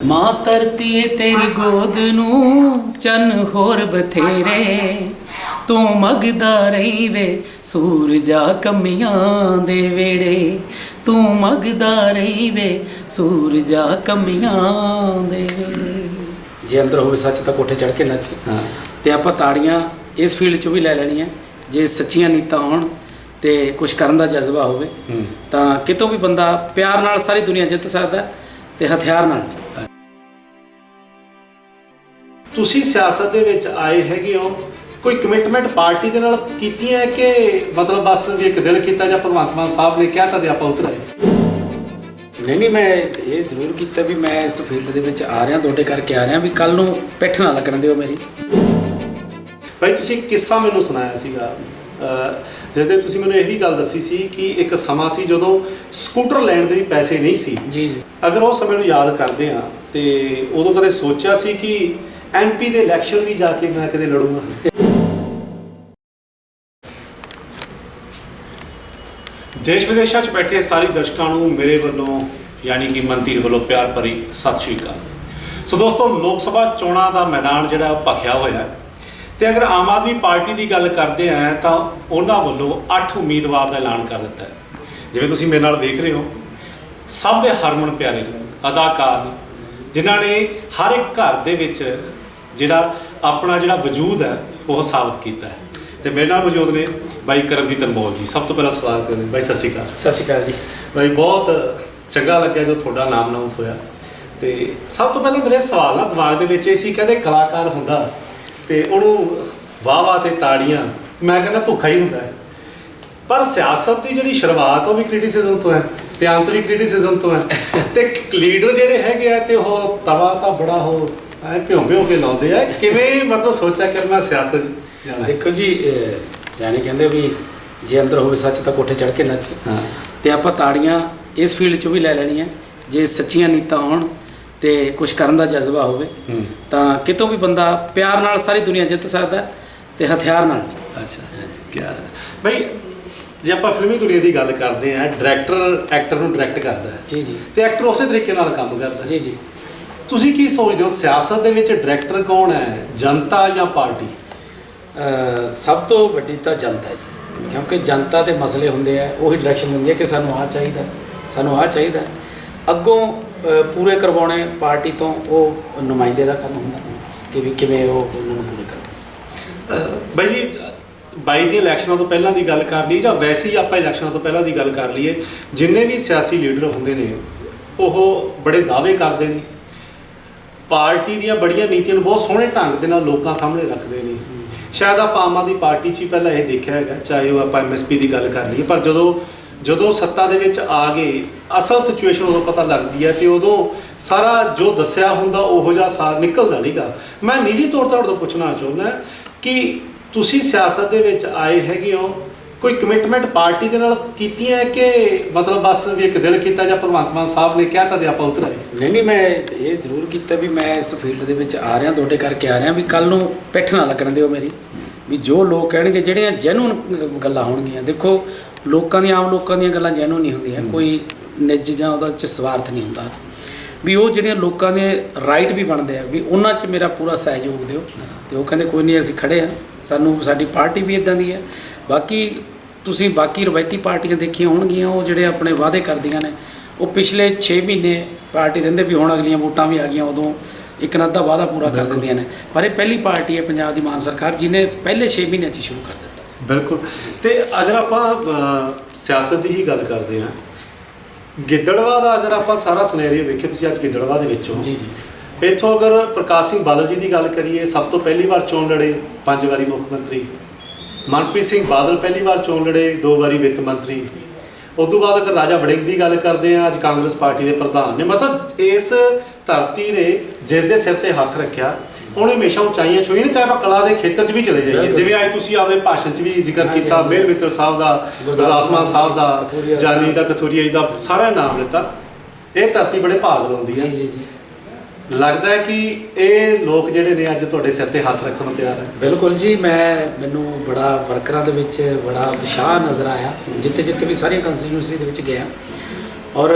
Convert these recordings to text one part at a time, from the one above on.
ਮਾਂ ਧਰਤੀ ਏ ਤੇਰੀ ਗੋਦ ਨੂੰ ਚੰਨ ਹੋਰ ਬਥੇਰੇ। ਤੂੰ ਮਗਦਾ ਰਹੀ ਵੇ ਸੂਰਜਾ ਕਮੀਆਂ ਦੇ ਵੇੜੇ। ਤੂੰ ਮਗਦਾ ਰਹੀ ਵੇ ਸੂਰਜਾ ਕਮੀਆਂ ਦੇ ਵੇੜੇ। ਜੇ ਅੰਦਰ ਹੋਵੇ ਸੱਚ ਤਾਂ ਕੋਠੇ ਚੜ ਕੇ ਨੱਚ। ਤੇ ਆਪਾਂ ਤਾੜੀਆਂ ਇਸ ਫੀਲਡ 'ਚ ਵੀ ਲੈ ਲੈਣੀਆਂ। ਜੇ ਸੱਚੀਆਂ ਨੀਤਾਂ ਹੋਣ ਤੇ ਕੁਝ ਕਰਨ ਦਾ ਜਜ਼ਬਾ ਹੋਵੇ ਤਾਂ ਕਿਤੋਂ ਵੀ ਬੰਦਾ ਪਿਆਰ ਨਾਲ ਸਾਰੀ ਦੁਨੀਆ ਜਿੱਤ ਸਕਦਾ ਤੇ ਹਥਿਆਰ ਨਾਲ। ਤੁਸੀਂ ਸਿਆਸਤ ਦੇ ਵਿੱਚ ਆਏ ਹੈਗੇ ਹੋ ਕੋਈ ਕਮਿਟਮੈਂਟ ਪਾਰਟੀ ਦੇ ਨਾਲ ਕੀਤੀ ਹੈ ਕਿ ਮਤਲਬ ਬਸ ਵੀ ਇੱਕ ਦਿਲ ਕੀਤਾ ਜਾਂ ਭਗਵੰਤ ਮਾਨ ਸਾਹਿਬ ਨੇ ਕਿਹਾ ਤਾਂ ਤੇ ਆਪਾਂ ਉਤਰ ਆਏ? ਨਹੀਂ ਨਹੀਂ ਮੈਂ ਇਹ ਜ਼ਰੂਰ ਕੀਤਾ ਵੀ ਮੈਂ ਇਸ ਫੀਲਡ ਦੇ ਵਿੱਚ ਆ ਰਿਹਾ ਤੁਹਾਡੇ ਕਰਕੇ ਆ ਰਿਹਾ ਵੀ ਕੱਲ ਨੂੰ ਪਿੱਠ ਨਾ ਲੱਗਣ ਦਿਓ ਮੇਰੀ। ਭਾਈ ਤੁਸੀਂ ਕਿੱਸਾ ਮੈਨੂੰ ਸੁਣਾਇਆ ਸੀਗਾ। ਜਿਸ ਦੇ ਤੁਸੀਂ ਮੈਨੂੰ ਇਹ ਵੀ ਗੱਲ ਦੱਸੀ ਸੀ ਕਿ ਇੱਕ ਸਮਾਂ ਸੀ ਜਦੋਂ ਸਕੂਟਰ ਲੈਣ ਦੇ ਵੀ ਪੈਸੇ ਨਹੀਂ ਸੀ। ਜੀ ਜੀ। ਅਗਰ ਉਹ ਸਮੇਂ ਨੂੰ ਯਾਦ ਕਰਦੇ ਆ ਤੇ ਉਦੋਂ ਕਦੇ ਸੋਚਿਆ ਸੀ ਕਿ ਐਮਪੀ ਦੇ ਇਲੈਕਸ਼ਨ ਵੀ ਜਾ ਕੇ ਮੈਂ ਕਦੇ ਲੜੂੰਗਾ। ਦੇਸ਼ ਵਿਦੇਸ਼ਾਂ 'ਚ ਬੈਠੇ ਸਾਰੇ ਦਰਸ਼ਕਾਂ ਨੂੰ ਮੇਰੇ ਵੱਲੋਂ, ਯਾਨੀ ਕਿ ਮਨਤੀਰ ਵੱਲੋਂ ਪਿਆਰ ਭਰੀ ਸਤਿ ਸ਼੍ਰੀ ਅਕਾਲ। ਸੋ ਦੋਸਤੋ, ਲੋਕ ਸਭਾ ਚੋਣਾਂ ਦਾ ਮੈਦਾਨ ਜਿਹੜਾ ਭਖਿਆ ਹੋਇਆ ਹੈ। ਤੇ ਅਗਰ ਆਮ ਆਦਮੀ ਪਾਰਟੀ ਦੀ ਗੱਲ ਕਰਦੇ ਆ, ਤਾਂ ਉਹਨਾਂ ਵੱਲੋਂ 8 ਉਮੀਦਵਾਰ ਦਾ ਐਲਾਨ ਕਰ ਦਿੱਤਾ ਹੈ। ਜਿਵੇਂ ਤੁਸੀਂ ਮੇਰੇ ਨਾਲ ਵੇਖ ਰਹੇ ਹੋ, ਸਭ ਦੇ ਹਰਮਨ ਪਿਆਰੇ ਅਦਾਕਾਰ ਜਿਨ੍ਹਾਂ ਨੇ ਹਰ ਇੱਕ ਘਰ ਦੇ ਵਿੱਚ ਜਿਹੜਾ ਆਪਣਾ ਜਿਹੜਾ ਵਜੂਦ ਹੈ ਉਹ ਸਾਬਤ ਕੀਤਾ ਹੈ। ਤੇ ਮੇਰੇ ਨਾਲ ਮੌਜੂਦ ਨੇ ਬਾਈ ਕਰਮਜੀਤ ਅਨਮੋਲ ਜੀ। ਸਭ ਤੋਂ ਪਹਿਲਾਂ ਸਵਾਗਤ ਹੈ ਬਾਈ ਸਤਿ ਸ਼੍ਰੀ ਅਕਾਲ। ਸਤਿ ਸ਼੍ਰੀ ਅਕਾਲ ਜੀ। ਬਾਈ ਬਹੁਤ ਚੰਗਾ ਲੱਗਿਆ ਜੋ ਤੁਹਾਡਾ ਨਾਮ ਅਨਾਉਂਸ ਹੋਇਆ। ਤੇ ਸਭ ਤੋਂ ਪਹਿਲਾਂ ਮੇਰੇ ਸਵਾਲ ਨਾ ਦਿਮਾਗ ਦੇ ਵਿੱਚ ਇਹ ਸੀ ਕਹਿੰਦੇ ਕਲਾਕਾਰ ਹੁੰਦਾ ਤੇ ਉਹਨੂੰ ਵਾਹ ਵਾਹ ਤੇ ਤਾੜੀਆਂ ਮੈਂ ਕਹਿੰਦਾ ਭੁੱਖਾ ਹੀ ਹੁੰਦਾ ਹੈ। ਪਰ ਸਿਆਸਤ ਦੀ ਜਿਹੜੀ ਸ਼ੁਰੂਆਤ ਉਹ ਵੀ ਕ੍ਰਿਟਿਸਿਜ਼ਮ ਤੋਂ ਹੈ ਤੇ ਅੰਤ ਵੀ ਕ੍ਰਿਟਿਸਿਜ਼ਮ ਤੋਂ ਹੈ। ਤੇ ਲੀਡਰ ਜਿਹੜੇ ਹੈਗੇ ਆ ਤੇ ਉਹ ਤਵਾ ਤਾਂ ਬੜਾ ਉਹ ਐ ਭਿਉਂ ਭਿਉਂ ਕੇ ਲਾਉਂਦੇ ਆ। ਕਿਵੇਂ ਮਤਲਬ ਸੋਚਿਆ ਕਿ ਮੈਂ ਸਿਆਸਤ ਜਾਣਾ? ਦੇਖੋ ਜੀ ਸਿਆਣੇ ਕਹਿੰਦੇ ਵੀ ਜੇ ਅੰਦਰ ਹੋਵੇ ਸੱਚ ਤਾਂ ਕੋਠੇ ਚੜ ਕੇ ਨੱਚ। ਤੇ ਆਪਾਂ ਤਾੜੀਆਂ ਇਸ ਫੀਲਡ 'ਚ ਵੀ ਲੈ ਲੈਣੀਆਂ। ਜੇ ਸੱਚੀਆਂ ਨੀਤਾਂ ਹੋਣ ਤੇ ਕੁਝ ਕਰਨ ਦਾ ਜਜ਼ਬਾ ਹੋਵੇ ਤਾਂ ਕਿਤੋਂ ਵੀ ਬੰਦਾ ਪਿਆਰ ਨਾਲ ਸਾਰੀ ਦੁਨੀਆ ਜਿੱਤ ਸਕਦਾ ਤੇ ਹਥਿਆਰ ਨਾਲ। ਅੱਛਾ ਕੀ ਬਈ ਜੇ ਆਪਾਂ ਫਿਲਮੀ ਦੁਨੀਆ ਦੀ ਗੱਲ ਕਰਦੇ ਆ ਡਾਇਰੈਕਟਰ ਐਕਟਰ ਨੂੰ ਡਾਇਰੈਕਟ ਕਰਦਾ ਜੀ ਜੀ। ਤੇ ਐਕਟਰ ਉਸੇ ਤਰੀਕੇ ਨਾਲ ਕੰਮ ਕਰਦਾ ਜੀ ਜੀ। ਤੁਸੀਂ ਕੀ ਸੋਚਦੇ ਹੋ? ਸਿਆਸਤ ਦੇ ਵਿੱਚ ਡਾਇਰੈਕਟਰ ਕੌਣ ਹੈ? ਜਨਤਾ ਜਾਂ ਪਾਰਟੀ? ਸਭ ਤੋਂ ਵੱਡੀ ਤਾਂ ਜਨਤਾ ਹੈ ਜੀ। ਕਿਉਂਕਿ ਜਨਤਾ ਦੇ ਮਸਲੇ ਹੁੰਦੇ ਆ ਉਹੀ ਡਾਇਰੈਕਸ਼ਨ ਦਿੰਦੀ ਹੈ ਕਿ ਸਾਨੂੰ ਆਹ ਚਾਹੀਦਾ ਸਾਨੂੰ ਆਹ ਚਾਹੀਦਾ। ਅੱਗੋਂ ਪੂਰੇ ਕਰਵਾਉਣੇ ਪਾਰਟੀ ਤੋਂ ਉਹ ਨੁਮਾਇੰਦੇ ਦਾ ਕੰਮ ਹੁੰਦਾ ਕਿ ਵੀ ਕਿਵੇਂ ਉਹ ਉਹਨਾਂ ਨੂੰ ਪੂਰੇ ਕਰਨਾ ਬਈ ਜੀ 22 ਦੀ ਇਲੈਕਸ਼ਨਾਂ ਤੋਂ ਪਹਿਲਾਂ ਦੀ ਗੱਲ ਕਰ ਲਈ ਜਾਂ ਵੈਸੇ ਹੀ ਆਪਾਂ ਇਲੈਕਸ਼ਨਾਂ ਤੋਂ ਪਹਿਲਾਂ ਦੀ ਗੱਲ ਕਰ ਲਈਏ ਜਿੰਨੇ ਵੀ ਸਿਆਸੀ ਲੀਡਰ ਹੁੰਦੇ ਨੇ ਉਹ ਬੜੇ ਦਾਅਵੇ ਕਰਦੇ ਨੇ। ਪਾਰਟੀ ਦੀਆਂ ਬੜੀਆਂ ਨੀਤੀਆਂ ਨੂੰ ਬਹੁਤ ਸੋਹਣੇ ਢੰਗ ਦੇ ਨਾਲ ਲੋਕਾਂ ਸਾਹਮਣੇ ਰੱਖਦੇ ਨੇ। ਸ਼ਾਇਦ ਆਪਾਂ ਆਮ ਆਦਮੀ ਪਾਰਟੀ 'ਚ ਹੀ ਪਹਿਲਾਂ ਇਹ ਦੇਖਿਆ ਹੈਗਾ, ਚਾਹੇ ਉਹ ਆਪਾਂ ਐਮਐਸਪੀ ਦੀ ਗੱਲ ਕਰ ਲਈਏ, ਪਰ ਜਦੋਂ ਜਦੋਂ ਸੱਤਾ ਦੇ ਵਿੱਚ ਆ ਗਏ ਅਸਲ ਸਿਚੁਏਸ਼ਨ ਉਦੋਂ ਪਤਾ ਲੱਗਦੀ ਹੈ ਤੇ ਉਦੋਂ ਸਾਰਾ ਜੋ ਦੱਸਿਆ ਹੁੰਦਾ ਉਹੋ ਜਿਹਾ ਸਾਰ ਨਿਕਲਦਾ ਨਹੀਂਗਾ। ਮੈਂ ਨਿੱਜੀ ਤੌਰ ਤੇ ਤੁਹਾਡੇ ਤੋਂ ਪੁੱਛਣਾ ਚਾਹੁੰਦਾ ਕਿ ਤੁਸੀਂ ਸਿਆਸਤ ਦੇ ਵਿੱਚ ਆਏ ਹੈਗੇ ਹੋ ਕੋਈ ਕਮਿਟਮੈਂਟ ਪਾਰਟੀ ਦੇ ਨਾਲ ਕੀਤੀ ਹੈ ਕਿ ਮਤਲਬ ਬਸ ਵੀ ਇੱਕ ਦਿਲ ਕੀਤਾ ਜਾਂ ਭਗਵੰਤ ਮਾਨ ਸਾਹਿਬ ਨੇ ਕਿਹਾ ਤਾਂ ਤੇ ਆਪਾਂ ਉਤਰ ਆਏ? ਨਹੀਂ ਨਹੀਂ ਮੈਂ ਇਹ ਜ਼ਰੂਰ ਕੀਤਾ ਵੀ ਮੈਂ ਇਸ ਫੀਲਡ ਦੇ ਵਿੱਚ ਆ ਰਿਹਾ ਤੁਹਾਡੇ ਕਰਕੇ ਆ ਰਿਹਾ ਵੀ ਕੱਲ ਨੂੰ ਪਿੱਠ ਨਾ ਲੱਗਣ ਦਿਓ ਮੇਰੀ। ਵੀ ਜੋ ਲੋਕ ਕਹਿਣਗੇ ਜਿਹੜੀਆਂ ਜੈਨੂਨ ਗੱਲਾਂ ਹੋਣਗੀਆਂ ਦੇਖੋ ਲੋਕਾਂ ਦੀਆਂ ਆਮ ਲੋਕਾਂ ਦੀਆਂ ਗੱਲਾਂ ਜੈਨੂਨ ਨਹੀਂ ਹੁੰਦੀਆਂ। ਕੋਈ ਨਿੱਜ ਜਾਂ ਉਹਦਾ ਚ ਸਵਾਰਥ ਨਹੀਂ ਹੁੰਦਾ। ਵੀ ਉਹ ਜਿਹੜੀਆਂ ਲੋਕਾਂ ਦੇ ਰਾਈਟ ਵੀ ਬਣਦੇ ਆ ਵੀ ਉਹਨਾਂ 'ਚ ਮੇਰਾ ਪੂਰਾ ਸਹਿਯੋਗ ਦਿਓ। ਤੇ ਉਹ ਕਹਿੰਦੇ ਕੋਈ ਨਹੀਂ ਅਸੀਂ ਖੜੇ ਆ। ਸਾਨੂੰ ਸਾਡੀ ਪਾਰਟੀ ਵੀ ਇਦਾਂ ਦੀ ਹੈ। ਬਾਕੀ ਤੁਸੀਂ ਬਾਕੀ ਰਵਾਇਤੀ ਪਾਰਟੀਆਂ ਦੇਖੀਆਂ ਹੋਣਗੀਆਂ ਉਹ ਜਿਹੜੇ ਆਪਣੇ ਵਾਅਦੇ ਕਰਦੀਆਂ ਨੇ ਉਹ ਪਿਛਲੇ 6 ਮਹੀਨੇ ਪਾਰਟੀ ਰਹਿੰਦੇ ਵੀ ਹੁਣ ਅਗਲੀਆਂ ਵੋਟਾਂ ਵੀ ਆ ਗਈਆਂ ਉਦੋਂ ਇੱਕ ਨਾ ਅੱਧਾ ਵਾਅਦਾ ਪੂਰਾ ਕਰ ਦਿੰਦੀਆਂ ਨੇ। ਪਰ ਇਹ ਪਹਿਲੀ ਪਾਰਟੀ ਹੈ ਪੰਜਾਬ ਦੀ ਮਾਨ ਸਰਕਾਰ ਜਿਹਨੇ ਪਹਿਲੇ 6 ਮਹੀਨਿਆਂ 'ਚ ਸ਼ੁਰੂ ਕਰ ਦਿੱਤਾ। ਬਿਲਕੁਲ। ਤੇ ਅਗਰ ਆਪਾਂ ਸਿਆਸਤ ਦੀ ਹੀ ਗੱਲ ਕਰਦੇ ਹਾਂ ਗਿੱਦੜਵਾ ਦਾ ਅਗਰ ਆਪਾਂ ਸਾਰਾ ਸਿਨੈਰੀਓ ਵੇਖੀਏ ਤੁਸੀਂ ਅੱਜ ਗਿੱਦੜਵਾ ਦੇ ਵਿੱਚ ਹੋ। ਜੀ ਜੀ। ਇੱਥੋਂ ਅਗਰ ਪ੍ਰਕਾਸ਼ ਸਿੰਘ ਬਾਦਲ ਜੀ ਦੀ ਗੱਲ ਕਰੀਏ ਸਭ ਤੋਂ ਪਹਿਲੀ ਵਾਰ ਚੋਣ ਲੜੇ ਪੰਜ ਵਾਰੀ ਮੁੱਖ ਮੰਤਰੀ। ਮਨਪ੍ਰੀਤ ਸਿੰਘ ਬਾਦਲ ਪਹਿਲੀ ਵਾਰ ਚੋਣ ਲੜੇ ਦੋ ਵਾਰੀ ਵਿੱਤ ਮੰਤਰੀ ਉਸ ਤੋਂ ਬਾਅਦ ਅਗਰ ਰਾਜਾ ਵੜਿੰਗ ਦੀ ਗੱਲ ਕਰਦੇ ਆ ਅੱਜ ਕਾਂਗਰਸ ਪਾਰਟੀ ਦੇ ਪ੍ਰਧਾਨ ਨੇ ਮਤਲਬ ਇਸ ਧਰਤੀ ਨੇ ਜਿਸ ਦੇ ਸਿਰ ਤੇ ਹੱਥ ਰੱਖਿਆ ਉਹਨੇ ਹਮੇਸ਼ਾ ਉਚਾਈਆਂ ਛੂਈਆਂ ਨੇ ਚਾਹੇ ਆਪਾਂ ਕਲਾ ਦੇ ਖੇਤਰ 'ਚ ਵੀ ਚਲੇ ਜਾਈਏ। ਜਿਵੇਂ ਅੱਜ ਤੁਸੀਂ ਆਪਦੇ ਭਾਸ਼ਣ 'ਚ ਵੀ ਜ਼ਿਕਰ ਕੀਤਾ। ਮੇਲ ਮਿੱਤਰ ਸਾਹਿਬ ਦਾ ਗੁਰਦਾਸ ਗੁਰਦਾਸ ਮਾਨ ਸਾਹਿਬ ਦਾ ਜਾਨੀ। ਦਾ ਕਥੂਰੀਆ ਜੀ ਦਾ ਸਾਰਾ ਨਾਮ ਲਿੱਤਾ ਇਹ ਧਰਤੀ ਬੜੇ ਭਾਗ ਲਾਉਂਦੀ ਹੈ ਜੀ ਜੀ ਜੀ ਲੱਗਦਾ ਹੈ ਕਿ ਇਹ ਲੋਕ ਜਿਹੜੇ ਨੇ ਅੱਜ ਤੁਹਾਡੇ ਸਿਰ ਤੇ ਹੱਥ ਰੱਖਣ ਨੂੰ ਤਿਆਰ ਹੈ? ਬਿਲਕੁਲ ਜੀ ਮੈਂ ਮੈਨੂੰ ਬੜਾ ਵਰਕਰਾਂ ਦੇ ਵਿੱਚ ਬੜਾ ਉਤਸ਼ਾਹ ਨਜ਼ਰ ਆਇਆ। ਜਿੱਥੇ ਜਿੱਥੇ ਵੀ ਸਾਰੀਆਂ ਕੰਸਟੀਟਿਊਂਸੀ ਦੇ ਵਿੱਚ ਗਿਆ। ਔਰ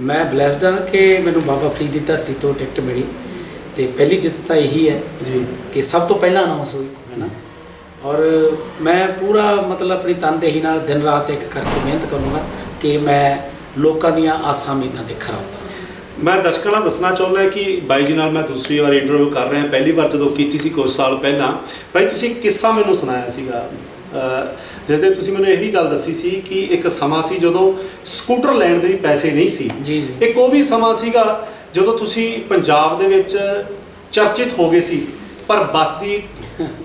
ਮੈਂ ਬlesed ਹਾਂ ਕਿ ਮੈਨੂੰ ਬਾਬਾ ਫਰੀਦ ਦੀ ਧਰਤੀ ਤੋਂ ਟਿਕਟ ਮਿਲੀ। ਤੇ ਪਹਿਲੀ ਜਿੱਤ ਤਾਂ ਇਹੀ ਹੈ ਜੀ। ਕਿ ਸਭ ਤੋਂ ਪਹਿਲਾਂ ਅਨਾਉਂਸ ਹੋਈ ਹੈ ਨਾ ਔਰ ਮੈਂ ਪੂਰਾ ਮਤਲਬ ਆਪਣੀ ਤਨਦੇਹੀ ਨਾਲ ਦਿਨ ਰਾਤ ਇੱਕ ਕਰਕੇ ਮਿਹਨਤ ਕਰੂੰਗਾ ਕਿ ਮੈਂ ਲੋਕਾਂ ਦੀਆਂ ਆਸਾਂ ਉਮੀਦਾਂ ਤੇ ਖਰਾ ਉਤਰਾਂ। ਮੈਂ ਦਰਸ਼ਕਾਂ ਨਾਲ ਦੱਸਣਾ ਚਾਹੁੰਦਾ ਕਿ ਬਾਈ ਜੀ ਨਾਲ ਮੈਂ ਦੂਸਰੀ ਵਾਰ ਇੰਟਰਵਿਊ ਕਰ ਰਿਹਾ ਪਹਿਲੀ ਵਾਰ ਜਦੋਂ ਕੀਤੀ ਸੀ ਕੁਝ ਸਾਲ ਪਹਿਲਾਂ। ਬਾਈ ਤੁਸੀਂ ਕਿੱਸਾ ਮੈਨੂੰ ਸੁਣਾਇਆ ਸੀਗਾ। ਅਹ ਜਿਸ ਦੇ ਤੁਸੀਂ ਮੈਨੂੰ ਇਹ ਵੀ ਗੱਲ ਦੱਸੀ ਸੀ ਕਿ ਇੱਕ ਸਮਾਂ ਸੀ ਜਦੋਂ ਸਕੂਟਰ ਲੈਣ ਦੇ ਵੀ ਪੈਸੇ ਨਹੀਂ ਸੀ। ਜੀ ਜੀ। ਇੱਕ ਉਹ ਵੀ ਸਮਾਂ ਸੀਗਾ ਜਦੋਂ ਤੁਸੀਂ ਪੰਜਾਬ ਦੇ ਵਿੱਚ ਚਰਚਿਤ ਹੋ ਗਏ ਸੀ ਪਰ ਬੱਸ ਦੀ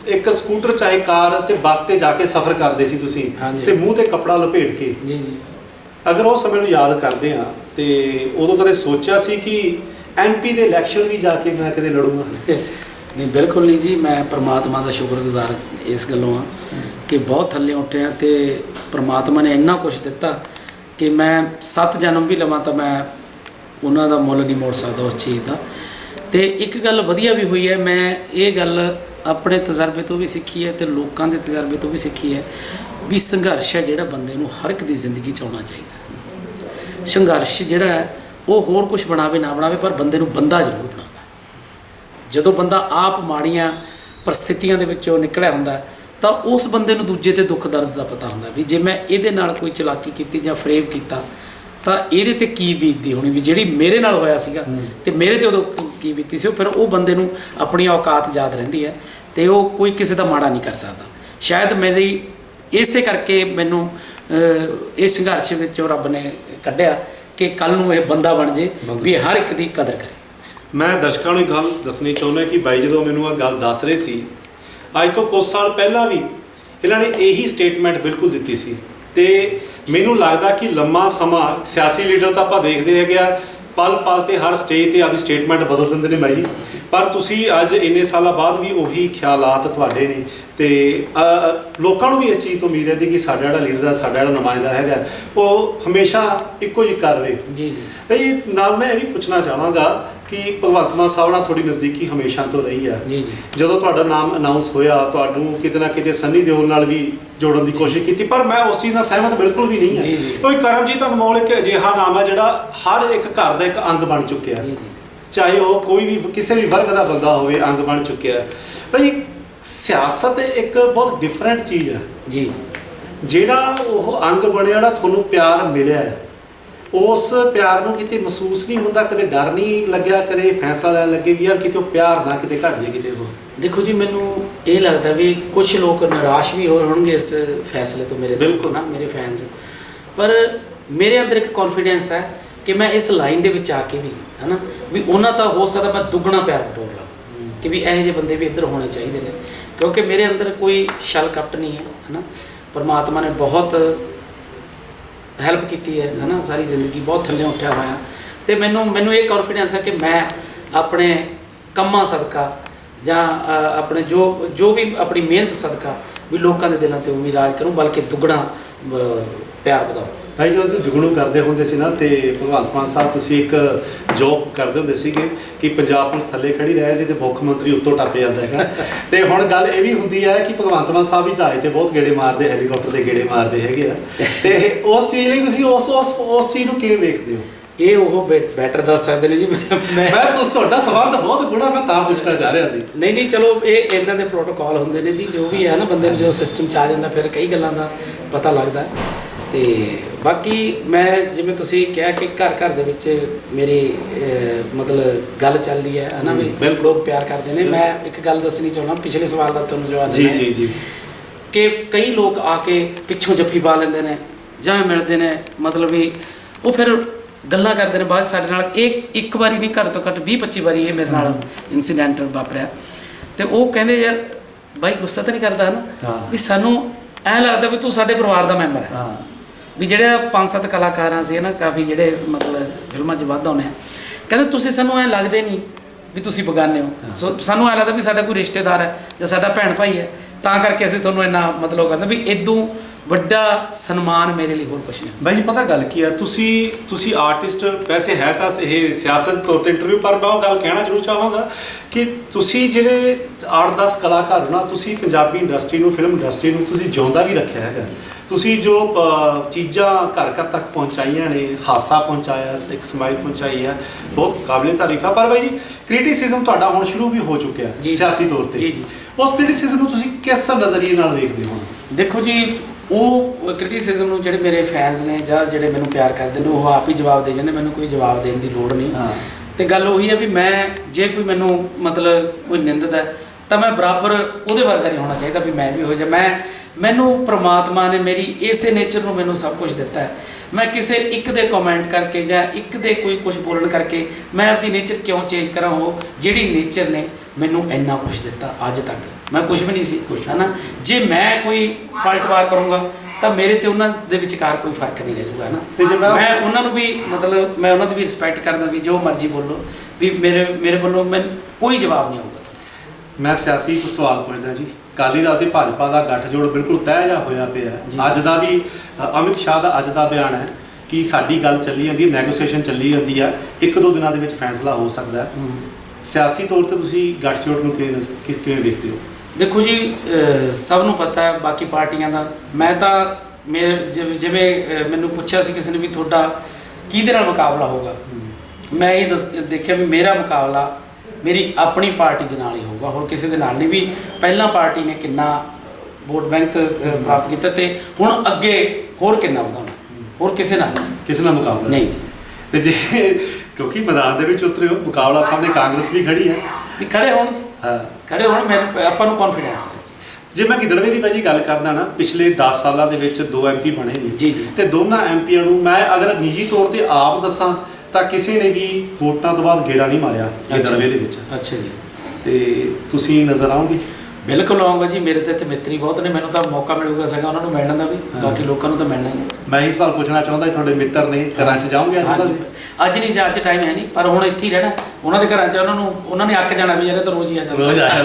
ਇੱਕ ਸਕੂਟਰ ਚਾਹੇ ਕਾਰ ਤੇ ਬੱਸ ਤੇ ਜਾ ਕੇ ਸਫ਼ਰ ਕਰਦੇ ਸੀ ਤੁਸੀਂ। ਤੇ ਮੂੰਹ ਤੇ ਕੱਪੜਾ ਲਪੇਟ ਕੇ। ਜੀ ਜੀ। ਅਗਰ ਉਹ ਸਮੇਂ ਨੂੰ ਯਾਦ ਕਰਦੇ ਆ ਤੇ ਉਦੋਂ ਕਦੇ ਸੋਚਿਆ ਸੀ ਕਿ ਐਮਪੀ ਦੇ ਇਲੈਕਸ਼ਨ ਵੀ ਜਾ ਕੇ ਮੈਂ ਕਦੇ ਲੜੂੰਗਾ? ਨਹੀਂ, ਬਿਲਕੁਲ ਨਹੀਂ ਜੀ। ਮੈਂ ਪ੍ਰਮਾਤਮਾ ਦਾ ਸ਼ੁਕਰਗੁਜ਼ਾਰ ਇਸ ਗੱਲੋਂ ਆ ਕਿ ਬਹੁਤ ਥੱਲੇ ਉੱਠਿਆ ਤੇ ਪ੍ਰਮਾਤਮਾ ਨੇ ਇੰਨਾ ਕੁਝ ਦਿੱਤਾ ਕਿ ਮੈਂ ਸੱਤ ਜਨਮ ਵੀ ਲਵਾਂ ਤਾਂ ਮੈਂ ਉਹਨਾਂ ਦਾ ਮੁੱਲ ਨਹੀਂ ਮੋੜ ਸਕਦਾ ਉਸ ਚੀਜ਼ ਦਾ। ਤੇ ਇੱਕ ਗੱਲ ਵਧੀਆ ਵੀ ਹੋਈ ਹੈ, ਮੈਂ ਇਹ ਗੱਲ ਆਪਣੇ ਤਜਰਬੇ ਤੋਂ ਵੀ ਸਿੱਖੀ ਹੈ ਤੇ ਲੋਕਾਂ ਦੇ ਤਜਰਬੇ ਤੋਂ ਵੀ ਸਿੱਖੀ ਹੈ ਵੀ ਸੰਘਰਸ਼ ਹੈ ਜਿਹੜਾ ਬੰਦੇ ਨੂੰ ਹਰ ਇੱਕ ਦੀ ਜ਼ਿੰਦਗੀ 'ਚ ਆਉਣਾ ਚਾਹੀਦਾ। ਸੰਘਰਸ਼ ਜਿਹੜਾ ਹੈ ਉਹ ਹੋਰ ਕੁਝ ਬਣਾਵੇ ਨਾ ਬਣਾਵੇ ਪਰ ਬੰਦੇ ਨੂੰ ਬੰਦਾ ਜ਼ਰੂਰ ਬਣਾਵੇ ਜਦੋਂ ਬੰਦਾ ਆਪ ਮਾੜੀਆਂ ਪਰਿਸਥਿਤੀਆਂ ਦੇ ਵਿੱਚੋਂ ਨਿਕਲਿਆ ਹੁੰਦਾ ਤਾਂ ਉਸ ਬੰਦੇ ਨੂੰ ਦੂਜੇ ਦੇ ਦੁੱਖ ਦਰਦ ਦਾ ਪਤਾ ਹੁੰਦਾ ਵੀ ਜੇ ਮੈਂ ਇਹਦੇ ਨਾਲ ਕੋਈ ਚਲਾਕੀ ਕੀਤੀ ਜਾਂ ਫਰੇਬ ਕੀਤਾ ਤਾਂ ਇਹਦੇ ਤੇ ਕੀ ਬੀਤਦੀ ਹੋਣੀ? ਵੀ ਜਿਹੜੀ ਮੇਰੇ ਨਾਲ ਹੋਇਆ ਸੀਗਾ ਤੇ ਮੇਰੇ ਤੇ ਉਦੋਂ ਕੀ ਬੀਤੀ ਸੀ ਉਹ ਫਿਰ ਉਹ ਬੰਦੇ ਨੂੰ ਆਪਣੀ ਔਕਾਤ ਯਾਦ ਰਹਿੰਦੀ ਹੈ ਤੇ ਉਹ ਕੋਈ ਕਿਸੇ ਦਾ ਮਾੜਾ ਨਹੀਂ ਕਰ ਸਕਦਾ। ਸ਼ਾਇਦ ਮੇਰੀ ਇਸੇ ਕਰਕੇ ਮੈਨੂੰ ਇਸ ਸੰਘਰਸ਼ ਵਿੱਚੋਂ ਰੱਬ ਨੇ ਕੱਢਿਆ ਕਿ ਕੱਲ ਨੂੰ ਇਹ ਬੰਦਾ ਬਣ ਜੇ ਵੀ ਹਰ ਇੱਕ ਦੀ ਕਦਰ ਕਰੇ। ਮੈਂ ਦਰਸ਼ਕਾਂ ਨੂੰ ਇੱਕ ਗੱਲ ਦੱਸਣੀ ਚਾਹੁੰਦਾ ਕਿ ਬਾਈ ਜਦੋਂ ਮੈਨੂੰ ਇਹ ਗੱਲ ਦੱਸ ਰਹੇ ਸੀ ਅੱਜ ਤੋਂ ਕੁਝ ਸਾਲ ਪਹਿਲਾਂ ਵੀ ਇਹਨਾਂ ਨੇ ਇਹੀ ਸਟੇਟਮੈਂਟ ਬਿਲਕੁਲ ਦਿੱਤੀ ਸੀ ਤੇ ਮੈਨੂੰ ਲੱਗਦਾ ਕਿ ਲੰਮਾ ਸਮਾਂ ਸਿਆਸੀ ਲੀਡਰ ਤਾਂ ਆਪਾਂ ਦੇਖਦੇ ਹੈਗੇ ਆ ਪਲ ਪਲ ਤੇ ਹਰ ਸਟੇਜ ਤੇ ਆਦੀ ਸਟੇਟਮੈਂਟ ਬਦਲ ਦਿੰਦੇ ਨੇ ਜੀ। ਪਰ ਤੁਸੀਂ ਅੱਜ ਇੰਨੇ ਸਾਲਾਂ ਬਾਅਦ ਵੀ ਉਹੀ ਖਿਆਲਾਤ ਤੁਹਾਡੇ ਨੇ ਤੇ ਲੋਕਾਂ ਨੂੰ ਵੀ ਇਸ ਚੀਜ਼ ਤੋਂ ਉਮੀਦ ਰਹਿੰਦੀ ਕਿ ਸਾਡਾ ਜਿਹੜਾ ਲੀਡਰ ਹੈ ਸਾਡਾ ਜਿਹੜਾ ਨੁਮਾਇੰਦਾ ਹੈਗਾ ਉਹ ਹਮੇਸ਼ਾ ਇੱਕੋ ਜਿਹੀ ਕਰ ਰਹੇ। ਜੀ ਜੀ। ਇਹ ਨਾਲ ਮੈਂ ਇਹ ਵੀ ਪੁੱਛਣਾ ਚਾਹਾਂਗਾ ਕਿ ਭਗਵੰਤ ਮਾਨ ਸਾਹਿਬ ਨਾਲ ਥੋੜੀ ਨਜ਼ਦੀਕੀ ਹਮੇਸ਼ਾ ਤੋਂ ਰਹੀ ਆ। ਜੀ ਜੀ। ਜਦੋਂ ਤੁਹਾਡਾ ਨਾਮ ਅਨਾਉਂਸ ਹੋਇਆ ਤੁਹਾਨੂੰ ਕਿਤੇ ਨਾ ਕਿਤੇ ਸੰਨੀ ਦਿਓਲ ਨਾਲ ਵੀ ਜੋੜਨ ਦੀ ਕੋਸ਼ਿਸ਼ ਕੀਤੀ ਪਰ ਮੈਂ ਉਸ ਚੀਜ਼ ਨਾਲ ਸਹਿਮਤ ਬਿਲਕੁਲ ਵੀ ਨਹੀਂ ਹਾਂ। ਕੋਈ ਕਰਮਜੀਤ ਅਨਮੋਲ ਇੱਕ ਅਜਿਹਾ ਨਾਮ ਹੈ ਜਿਹੜਾ ਹਰ ਇੱਕ ਘਰ ਦਾ ਇੱਕ ਅੰਗ ਬਣ ਚੁੱਕਿਆ। ਜੀ ਜੀ। ਚਾਹੇ ਉਹ ਕੋਈ ਵੀ ਕਿਸੇ ਵੀ ਵਰਗ ਦਾ ਬੰਦਾ ਹੋਵੇ ਅੰਗ ਬਣ ਚੁੱਕਿਆ ਭਾਈ ਸਿਆਸਤ ਇੱਕ ਬਹੁਤ ਡਿਫਰੈਂਟ ਚੀਜ਼ ਹੈ। ਜੀ। ਜਿਹੜਾ ਉਹ ਅੰਗ ਬਣਿਆ ਜਿਹੜਾ ਤੁਹਾਨੂੰ ਪਿਆਰ ਮਿਲਿਆ ਹੈ, ਉਸ ਪਿਆਰ ਨੂੰ ਕਿਤੇ ਮਹਿਸੂਸ ਨਹੀਂ ਹੁੰਦਾ ਕਦੇ ਡਰ ਨਹੀਂ ਲੱਗਿਆ ਕਦੇ ਫੈਸਲਾ ਲੈਣ ਲੱਗੇ ਵੀ ਯਾਰ ਕਿਤੇ ਉਹ ਪਿਆਰ ਨਾ ਕਿਤੇ ਘਟ ਜੇ ਕਿਤੇ ਉਹ ਦੇਖੋ ਜੀ ਮੈਨੂੰ ਇਹ ਲੱਗਦਾ ਵੀ ਕੁਝ ਲੋਕ ਨਿਰਾਸ਼ ਵੀ ਹੋਣਗੇ ਇਸ ਫੈਸਲੇ ਤੋਂ ਮੇਰੇ ਬਿਲਕੁਲ। ਨਾ ਮੇਰੇ ਫੈਨਸ ਪਰ ਮੇਰੇ ਅੰਦਰ ਇੱਕ ਕੌਨਫੀਡੈਂਸ ਹੈ ਕਿ ਮੈਂ ਇਸ ਲਾਈਨ ਦੇ ਵਿੱਚ ਆ ਕੇ ਵੀ ਹਨਾ? ਵੀ ਉਹਨਾਂ ਤਾਂ ਹੋ ਸਕਦਾ ਮੈਂ ਦੁੱਗਣਾ ਪਿਆਰ ਬਟੋਰ ਲਾਂ, ਕਿ ਵੀ ਇਹੋ ਜਿਹੇ ਬੰਦੇ ਵੀ ਇੱਧਰ ਹੋਣੇ ਚਾਹੀਦੇ ਨੇ। ਕਿਉਂਕਿ ਮੇਰੇ ਅੰਦਰ ਕੋਈ ਛਲ ਕਪਟ ਨਹੀਂ ਹੈ, ਹਨਾ? ਪਰਮਾਤਮਾ ਨੇ ਬਹੁਤ ਹੈਲਪ ਕੀਤੀ ਹੈ, ਹਨਾ? ਸਾਰੀ ਜ਼ਿੰਦਗੀ ਬਹੁਤ ਥੱਲੇ ਉੱਠਿਆ ਹੋਇਆ। ਤੇ ਮੈਨੂੰ ਮੈਨੂੰ ਇਹ ਕੌਨਫੀਡੈਂਸ ਹੈ ਕਿ ਮੈਂ ਆਪਣੇ ਕੰਮਾਂ ਸਦਕਾ ਜਾਂ ਆਪਣੇ ਜੋ ਜੋ ਵੀ ਆਪਣੀ ਮਿਹਨਤ ਸਦਕਾ ਵੀ ਲੋਕਾਂ ਦੇ ਦਿਲਾਂ ਤੇ ਉਮੀਦ ਰਾਜ ਕਰੂੰ, ਬਲਕਿ ਦੁੱਗਣਾ ਪਿਆਰ ਵਧਾਉਂ ਭਾਈ ਜਦੋਂ ਤੁਸੀਂ ਜੁਗਣੂ ਕਰਦੇ ਹੁੰਦੇ ਸੀ ਨਾ ਤੇ ਭਗਵੰਤ ਮਾਨ ਸਾਹਿਬ ਤੁਸੀਂ ਇੱਕ ਜੋਕ ਕਰਦੇ ਹੁੰਦੇ ਸੀਗੇ ਕਿ ਪੰਜਾਬ ਪੁਲਿਸ ਥੱਲੇ ਖੜੀ ਰਹਿ ਤੇ ਮੁੱਖ ਮੰਤਰੀ ਉੱਤੋਂ ਟੱਪ ਜਾਂਦਾ ਹੈਗਾ। ਤੇ ਹੁਣ ਗੱਲ ਇਹ ਵੀ ਹੁੰਦੀ ਹੈ ਕਿ ਭਗਵੰਤ ਮਾਨ ਸਾਹਿਬ ਵੀ ਜਹਾਜ਼ ਤੇ ਬਹੁਤ ਗੇੜੇ ਮਾਰਦੇ ਹੈਲੀਕਾਪਟਰ ਦੇ ਗੇੜੇ ਮਾਰਦੇ ਹੈਗੇ ਆ। ਤੇ ਉਸ ਚੀਜ਼ ਲਈ ਤੁਸੀਂ ਉਸ ਉਸ ਉਸ ਚੀਜ਼ ਨੂੰ ਕਿਵੇਂ ਵੇਖਦੇ ਹੋ? ਇਹ ਉਹ ਬੈਟਰ ਦੱਸ ਸਕਦੇ ਨੇ ਜੀ ਮੈਂ- ਮੈਂ ਤੁਸੀਂ ਤੁਹਾਡਾ ਸਵਾਲ ਤਾਂ ਬਹੁਤ ਗੁਣਾ ਮੈਂ ਤਾਂ ਪੁੱਛਣਾ ਚਾਹ ਰਿਹਾ ਸੀ। ਨਹੀਂ ਨਹੀਂ ਚਲੋ ਇਹ ਇਹਨਾਂ ਦੇ ਪ੍ਰੋਟੋਕਾਲ ਹੁੰਦੇ ਨੇ ਜੀ ਜੋ ਵੀ ਹੈ ਨਾ ਬੰਦੇ ਨੂੰ ਜਦੋਂ ਸਿਸਟਮ ਚ ਆ ਜਾਂਦਾ ਫਿਰ ਕਈ ਗੱਲਾਂ ਦਾ ਪਤਾ ਲੱਗਦਾ। ਤੇ ਬਾਕੀ ਮੈਂ ਜਿਵੇਂ ਤੁਸੀਂ ਕਿਹਾ ਕਿ ਘਰ ਘਰ ਦੇ ਵਿੱਚ ਮੇਰੀ ਮਤਲਬ ਗੱਲ ਚੱਲਦੀ ਹੈ ਹਨਾ ਵੀ ਬਿਲਕੁਲ। ਲੋਕ ਪਿਆਰ ਕਰਦੇ ਨੇ। ਮੈਂ ਇੱਕ ਗੱਲ ਦੱਸਣੀ ਚਾਹੁੰਦਾ ਪਿਛਲੇ ਸਵਾਲ ਦਾ ਤੁਹਾਨੂੰ ਜਵਾਬ ਜੀ ਦੇਣਾ। ਜੀ ਜੀ। ਕਿ ਕਈ ਲੋਕ ਆ ਕੇ ਪਿੱਛੋਂ ਜੱਫੀ ਪਾ ਲੈਂਦੇ ਨੇ ਜਾਂ ਮਿਲਦੇ ਨੇ ਮਤਲਬ ਵੀ ਉਹ ਫਿਰ ਗੱਲਾਂ ਕਰਦੇ ਨੇ ਬਾਅਦ ਸਾਡੇ ਨਾਲ ਇਹ ਇੱਕ ਵਾਰੀ ਨਹੀਂ ਘੱਟ ਤੋਂ ਘੱਟ 20 25 ਵਾਰੀ ਇਹ ਮੇਰੇ ਨਾਲ ਇਨਸੀਡੈਂਟ ਵਾਪਰਿਆ। ਤੇ ਉਹ ਕਹਿੰਦੇ ਯਾਰ ਬਾਈ ਗੁੱਸਾ ਤਾਂ ਨਹੀਂ ਕਰਦਾ। ਹਨਾ? ਵੀ ਸਾਨੂੰ ਐ ਲੱਗਦਾ ਵੀ ਤੂੰ ਸਾਡੇ ਪਰਿਵਾਰ ਦਾ ਮੈਂਬਰ ਹੈ। ਹਾਂ। ਵੀ ਜਿਹੜੇ ਪੰਜ ਸੱਤ ਕਲਾਕਾਰਾਂ ਸੀ ਨਾ ਕਾਫੀ ਜਿਹੜੇ ਮਤਲਬ ਫਿਲਮਾਂ 'ਚ ਵੱਧ ਆਉਂਦੇ ਆ। ਕਹਿੰਦੇ ਤੁਸੀਂ ਸਾਨੂੰ ਐ ਲੱਗਦੇ ਨਹੀਂ ਵੀ ਤੁਸੀਂ ਬਗਾਨੇ ਹੋ। ਸੋ ਸਾਨੂੰ ਐ ਲੱਗਦਾ ਵੀ ਸਾਡਾ ਕੋਈ ਰਿਸ਼ਤੇਦਾਰ ਹੈ ਜਾਂ ਸਾਡਾ ਭੈਣ ਭਾਈ ਹੈ। ਤਾਂ ਕਰਕੇ ਅਸੀਂ ਤੁਹਾਨੂੰ ਇੰਨਾ ਮਤਲਬ ਕਹਿੰਦੇ ਵੀ ਇਦੋਂ ਵੱਡਾ ਸਨਮਾਨ ਮੇਰੇ ਲਈ ਹੋਰ ਕੁਝ ਨਹੀਂ ਬਾਈ ਜੀ ਪਤਾ ਗੱਲ ਕੀ ਹੈ ਤੁਸੀਂ ਤੁਸੀਂ ਆਰਟਿਸਟ ਵੈਸੇ ਹੈ ਤਾਂ ਇਹ ਸਿਆਸਤ ਤੌਰ ਤੇ ਇੰਟਰਵਿਊ ਪਰ ਮੈਂ ਉਹ ਗੱਲ ਕਹਿਣਾ ਜ਼ਰੂਰ ਚਾਹਾਂਗਾ ਕਿ ਤੁਸੀਂ ਜਿਹੜੇ 8-10 ਕਲਾਕਾਰ ਹੋ ਨਾ ਤੁਸੀਂ ਪੰਜਾਬੀ ਇੰਡਸਟਰੀ ਨੂੰ ਫਿਲਮ ਇੰਡਸਟਰੀ ਨੂੰ ਤੁਸੀਂ ਜਿਉਂਦਾ ਵੀ ਰੱਖਿਆ ਹੈਗਾ। ਤੁਸੀਂ ਜੋ ਚੀਜ਼ਾਂ ਘਰ ਘਰ ਤੱਕ ਪਹੁੰਚਾਈਆਂ ਨੇ ਹਾਸਾ ਪਹੁੰਚਾਇਆ ਇੱਕ ਸਮਾਈਲ ਪਹੁੰਚਾਈ ਹੈ ਬਹੁਤ ਕਾਬਲੇ ਤਾਰੀਫ ਹੈ ਪਰ ਬਾਈ ਜੀ ਕ੍ਰਿਟਿਸਿਜ਼ਮ ਤੁਹਾਡਾ ਹੁਣ ਸ਼ੁਰੂ ਵੀ ਹੋ ਚੁੱਕਿਆ। ਸਿਆਸੀ ਤੌਰ ਤੇ। ਜੀ, ਜੀ। ਉਸ ਕ੍ਰਿਟਿਸਿਜ਼ਮ ਨੂੰ ਤੁਸੀਂ ਕਿਸ ਨਜ਼ਰੀਏ ਨਾਲ ਵੇਖਦੇ ਹੋ? ਦੇਖੋ ਜੀ ਉਹ ਕ੍ਰਿਟਿਸਿਜ਼ਮ ਨੂੰ ਜਿਹੜੇ ਮੇਰੇ ਫੈਨਸ ਨੇ ਜਾਂ ਜਿਹੜੇ ਮੈਨੂੰ ਪਿਆਰ ਕਰਦੇ ਨੇ ਉਹ ਆਪ ਹੀ ਜਵਾਬ ਦੇ ਜਾਂਦੇ ਮੈਨੂੰ ਕੋਈ ਜਵਾਬ ਦੇਣ ਦੀ ਲੋੜ ਨਹੀਂ। ਤੇ ਗੱਲ ਉਹੀ ਹੈ ਵੀ ਮੈਂ ਜੇ ਕੋਈ ਮੈਨੂੰ ਮਤਲਬ ਕੋਈ ਨਿੰਦਦਾ ਹੈ, ਤਾਂ ਮੈਂ ਬਰਾਬਰ ਉਹਦੇ ਵਰਗਾ ਨਹੀਂ ਹੋਣਾ ਚਾਹੀਦਾ ਵੀ ਮੈਂ ਵੀ ਹੋ ਜਾ। ਮੈਂ ਮੈਨੂੰ ਪ੍ਰਮਾਤਮਾ ਨੇ ਮੇਰੀ ਇਸੇ ਨੇਚਰ ਨੂੰ ਮੈਨੂੰ ਸਭ ਕੁਝ ਦਿੱਤਾ ਹੈ। ਮੈਂ ਕਿਸੇ ਇੱਕ ਦੇ ਕਮੈਂਟ ਕਰਕੇ ਜਾਂ ਇੱਕ ਦੇ ਕੋਈ ਕੁਝ ਬੋਲਣ ਕਰਕੇ ਮੈਂ ਆਪਦੀ ਨੇਚਰ ਕਿਉਂ ਚੇਂਜ ਕਰਾਂ ਉਹ ਜਿਹੜੀ ਨੇਚਰ ਨੇ ਮੈਨੂੰ ਇੰਨਾ ਕੁਝ ਦਿੱਤਾ ਅੱਜ ਤੱਕ। ਮੈਂ ਕੁਝ ਵੀ ਨਹੀਂ ਸੀ ਕੁਝ ਹਨਾ ਜੇ ਮੈਂ ਕੋਈ ਪਲਟਵਾਰ ਕਰੂੰਗਾ ਤਾਂ ਮੇਰੇ ਤੇ ਉਹਨਾਂ ਦੇ ਵਿਚਕਾਰ ਕੋਈ ਫ਼ਰਕ ਨਹੀਂ ਰਹਿ ਜਾਊਗਾ ਹਨਾ ਤੇ ਜੇ ਮੈਂ- ਮੈਂ ਉਹਨਾਂ ਨੂੰ ਵੀ ਮਤਲਬ ਮੈਂ ਉਹਨਾਂ ਦੀ ਵੀ ਰਿਸਪੈਕਟ ਕਰਦਾ ਵੀ ਜੋ ਮਰਜ਼ੀ ਬੋਲੋ ਵੀ ਮੇਰੇ ਮੇਰੇ ਵੱਲੋਂ ਮੈਂ ਕੋਈ ਜਵਾਬ ਨਹੀਂ ਆਊਗਾ ਮੈਂ ਸਿਆਸੀ ਸਵਾਲ ਪੁੱਛਦਾ ਜੀ। ਅਕਾਲੀ ਦਲ ਤੇ ਭਾਜਪਾ ਦਾ ਗੱਠਜੋੜ ਬਿਲਕੁਲ ਤੈਅ ਜਾ ਹੋਇਆ ਪਿਆ। ਹੈ। ਅੱਜ ਦਾ ਵੀ ਅਮਿਤ ਸ਼ਾਹ ਦਾ ਅੱਜ ਦਾ ਬਿਆਨ ਹੈ ਕਿ ਸਾਡੀ ਗੱਲ ਚੱਲੀ ਜਾਂਦੀ ਹੈ ਨੈਗੋਸੀਏਸ਼ਨ ਚੱਲੀ ਜਾਂਦੀ ਹੈ। ਇੱਕ ਦੋ ਦਿਨਾਂ ਦੇ ਵਿੱਚ ਫੈਸਲਾ ਹੋ ਸਕਦਾ ਹੈ। ਸਿਆਸੀ ਤੌਰ ਤੇ ਤੁਸੀਂ ਗੱਠਜੋੜ ਨੂੰ ਕਿਵੇਂ ਕਿਸ ਕਿਵੇਂ ਵੇਖਦੇ ਹੋ? ਦੇਖੋ ਜੀ ਅਹ ਸਭ ਨੂੰ ਪਤਾ ਹੈ ਬਾਕੀ ਪਾਰਟੀਆਂ ਦਾ। ਮੈਂ ਤਾਂ ਮੇਰੇ ਜਿਵੇਂ- ਜਿਵੇਂ ਅਹ ਮੈਨੂੰ ਪੁੱਛਿਆ ਸੀ ਕਿਸੇ ਨੇ ਵੀ ਤੁਹਾਡਾ ਕਿਹਦੇ ਨਾਲ ਮੁਕਾਬਲਾ ਹੋਊਗਾ? ਮੈਂ ਇਹ ਦੱਸ- ਦੇਖਿਆ ਵੀ ਮੇਰਾ ਮੁਕਾਬਲਾ ਮੇਰੀ ਆਪਣੀ ਪਾਰਟੀ ਦੇ ਨਾਲ ਹੀ ਹੋਊਗਾ ਹੋਰ ਕਿਸੇ ਦੇ ਨਾਲ ਨਹੀਂ। ਵੀ ਪਹਿਲਾਂ ਪਾਰਟੀ ਨੇ ਕਿੰਨਾ ਵੋਟ ਬੈਂਕ ਅਹ, ਪ੍ਰਾਪਤ ਕੀਤਾ ਤੇ ਹੁਣ ਅੱਗੇ ਹੋਰ ਕਿੰਨਾ ਵਧਾਉਣਾ? ਹੋਰ ਕਿਸੇ ਨਾਲ। ਕਿਸ ਨਾਲ ਮੁਕਾਬਲਾ ਨਹੀਂ। ਜੀ। ਤੇ ਜੇ ਕਿਉਂਕਿ ਮੈਦਾਨ ਦੇ ਵਿੱਚ ਉਤਰੇ ਹੋ ਮੁਕਾਬਲਾ ਸਾਹਮਣੇ ਕਾਂਗਰਸ ਵੀ ਖੜੀ ਹੈ। ਵੀ ਖੜੇ ਹੋਣ। ਹਾਂ। ਖੜੇ ਹੋਣ ਮੇਰੇ ਆਪਾਂ ਨੂੰ ਕੌਨਫੀਡੈਂਸ ਹੈ। ਜੇ ਮੈਂ ਗਿੱਦੜਵੇ ਦੀ ਭਾਜੀ ਗੱਲ ਕਰਦਾ ਨਾ ਪਿਛਲੇ 10 ਸਾਲਾਂ ਦੇ ਵਿੱਚ ਦੋ ਐਮਪੀ ਬਣੇ ਨੇ। ਜੀ, ਜੀ। ਤੇ ਦੋਨਾਂ ਐਮਪੀਆਂ ਨੂੰ ਮੈਂ ਅਗਰ ਨਿੱਜੀ ਤੌਰ ਤੇ ਆਪ ਦੱਸਾਂ ਤਾਂ ਕਿਸੇ ਨੇ ਵੀ ਵੋਟਾਂ ਤੋਂ ਬਾਅਦ ਗੇੜਾ ਨਹੀਂ ਮਾਰਿਆ ਗਿੱਦੜਵੇ ਦੇ ਵਿੱਚ। ਅੱਛਾ ਜੀ। ਤੇ ਤੁਸੀਂ ਨਜ਼ਰ ਆਓਗੇ? ਬਿਲਕੁਲ ਆਉਂਗਾ ਜੀ ਮੇਰੇ ਤੇ ਇੱਥੇ ਮਿੱਤਰੀ ਬਹੁਤ ਨੇ ਮੈਨੂੰ ਤਾਂ ਮੌਕਾ ਮਿਲੂਗਾ ਸਗਾ ਉਹਨਾਂ ਨੂੰ ਮਿਲਣ ਦਾ ਵੀ। ਬਾਕੀ ਲੋਕਾਂ ਨੂੰ ਤਾਂ ਮਿਲਣਾ ਹੀ ਹੈ। ਮੈਂ ਇਹ ਸਵਾਲ ਪੁੱਛਣਾ ਚਾਹੁੰਦਾ ਸੀ, ਤੁਹਾਡੇ ਮਿੱਤਰ ਨੇ ਘਰਾਂ 'ਚ ਜਾਓਗੇ ਅੱਜ ਹਾਂਜੀ। ਕੱਲ੍ਹ ਅੱਜ ਨਹੀਂ ਜਾਂ ਅੱਜ ਟਾਈਮ ਹੈ ਨਹੀਂ ਪਰ ਹੁਣ ਇੱਥੇ ਹੀ ਰਹਿਣਾ ਉਹਨਾਂ ਦੇ ਘਰਾਂ 'ਚ ਉਹਨਾਂ ਨੂੰ ਉਹਨਾਂ ਨੇ ਅੱਕ ਜਾਣਾ ਵੀ ਯਾਰ ਇਹ ਤਾਂ ਰੋਜ਼ ਹੀ ਆ ਜਾਂਦਾ ਰੋਜ਼ ਆਇਆ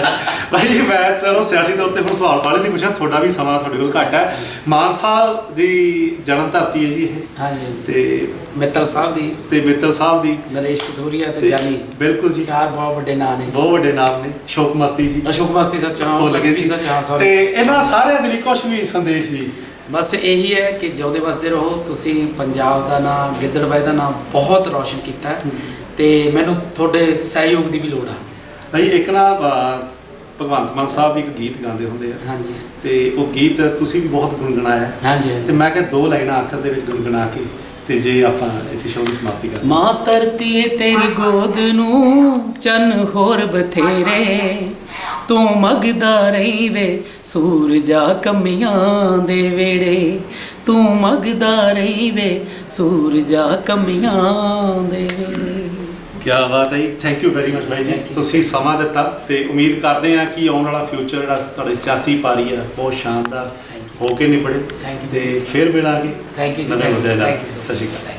ਭਾਈ ਜੀ ਮੈਂ ਚਲੋ ਸਿਆਸੀ ਤੌਰ ਤੇ ਹੁਣ ਸਵਾਲ ਵਾਲੇ ਨਹੀਂ ਪੁੱਛਿਆ ਤੁਹਾਡਾ ਵੀ ਸਮਾਂ ਤੁਹਾਡੇ ਕੋਲ ਘੱਟ ਹੈ। ਮਾਨ ਸਾਹਿਬ ਦੀ ਜਨਮ ਧਰਤੀ ਹੈ ਜੀ ਇਹ। ਹਾਂਜੀ। ਤੇ ਮਿੱਤਲ ਸਾਹਿਬ ਦੀ। ਤੇ ਮਿੱਤਲ ਸਾਹਿਬ ਦੀ। ਨਰੇਸ਼ ਕਥੂਰੀਆ ਤੇ ਤੇ ਜਾਨੀ। ਬਿਲਕੁਲ ਜੀ। ਚਾਰ ਬਹੁਤ ਵੱਡੇ ਨਾਂ ਨੇ। ਬਹੁਤ ਵੱਡੇ ਨਾਮ ਨੇ। ਸ਼ੋਕ ਮਸਤੀ ਜੀ। ਅਸ਼ੋਕ ਮਸਤੀ ਸੱਚ ਹਾਂ ਉਹ ਲੱਗੇ ਸੀ। ਸੱਚ ਹਾਂ ਤੇ sorry। ਇਹਨਾਂ ਸਾਰਿਆਂ ਦੇ ਲਈ ਕੁਝ ਵੀ ਸੰਦੇਸ਼ ਜੀ ਬਸ ਇਹੀ ਹੈ ਕਿ ਜਿਉਂਦੇ ਵਸਦੇ ਰਹੋ। ਤੁਸੀਂ ਪੰਜਾਬ ਦਾ ਨਾਂ ਗਿੱਦੜਬਾਈ ਦਾ ਨਾਂ ਬਹੁਤ ਰੌਸ਼ਨ ਕੀਤਾ ਹੈ। ਤੇ ਮੈਨੂੰ ਤੁਹਾਡੇ ਸਹਿਯੋਗ ਦੀ ਵੀ ਲੋੜ ਆ। ਭਾਈ ਇੱਕ ਨਾ ਭਗਵੰਤ ਮਾਨ ਸਾਹਿਬ ਵੀ ਇੱਕ ਗੀਤ ਗਾਉਂਦੇ ਹੁੰਦੇ ਆ। ਹਾਂਜੀ। ਤੇ ਉਹ ਗੀਤ ਤੁਸੀਂ ਵੀ ਬਹੁਤ ਗੁੰਗਣਾਇਆ। ਹਾਂਜੀ ਤੇ ਮੈਂ ਕਿਹਾ ਦੋ ਲਾਈਨਾਂ ਆਖਰ ਦੇ ਵਿੱਚ ਗੁੰਗਣਾ ਕੇ ਤੇ ਜੇ ਆਪਾਂ ਇੱਥੇ ਸ਼ੋਅ ਦੀ ਸਮਾਪਤੀ ਕਰਾਂ ਮਾਂ ਧਰਤੀ ਏ ਤੇਰੀ ਗੋਦ ਨੂੰ ਚੰਨ ਹੋਰ ਬਥੇਰੇ। ਤੂੰ ਮਗਦਾ ਰਹੀ ਵੇ ਸੂਰਜਾ ਕਮੀਆਂ ਦੇ ਵੇੜੇ। ਤੂੰ ਮਗਦਾ ਰਹੀ ਵੇ ਸੂਰਜਾ ਕਮੀਆਂ ਦੇ ਵੇੜੇ। ਕੀ ਬਾਤ ਹੈ ਥੈਂਕ ਯੂ ਵੈਰੀ ਮਚ ਭਾਈ ਜੀ। Thank you. ਤੁਸੀਂ ਸਮਾਂ ਦਿੱਤਾ ਤੇ ਉਮੀਦ ਕਰਦੇ ਹਾਂ ਕਿ ਆਉਣ ਵਾਲਾ ਫਿਊਚਰ ਜਿਹੜਾ ਤੁਹਾਡੀ ਸਿਆਸੀ ਪਾਰੀ ਆ ਬਹੁਤ ਸ਼ਾਨਦਾਰ Thank you. ਹੋ ਕੇ ਨਿਬੜੇ Thank you. ਤੇ ਫਿਰ ਮਿਲਾਂਗੇ। ਥੈਂਕ ਯੂ ਜੀ ਨਵੇਂ ਮੁੱਦੇ ਨਾਲ ਥੈਂਕ ਯੂ ਸਤਿ ਸ਼੍ਰੀ ਅਕਾਲ।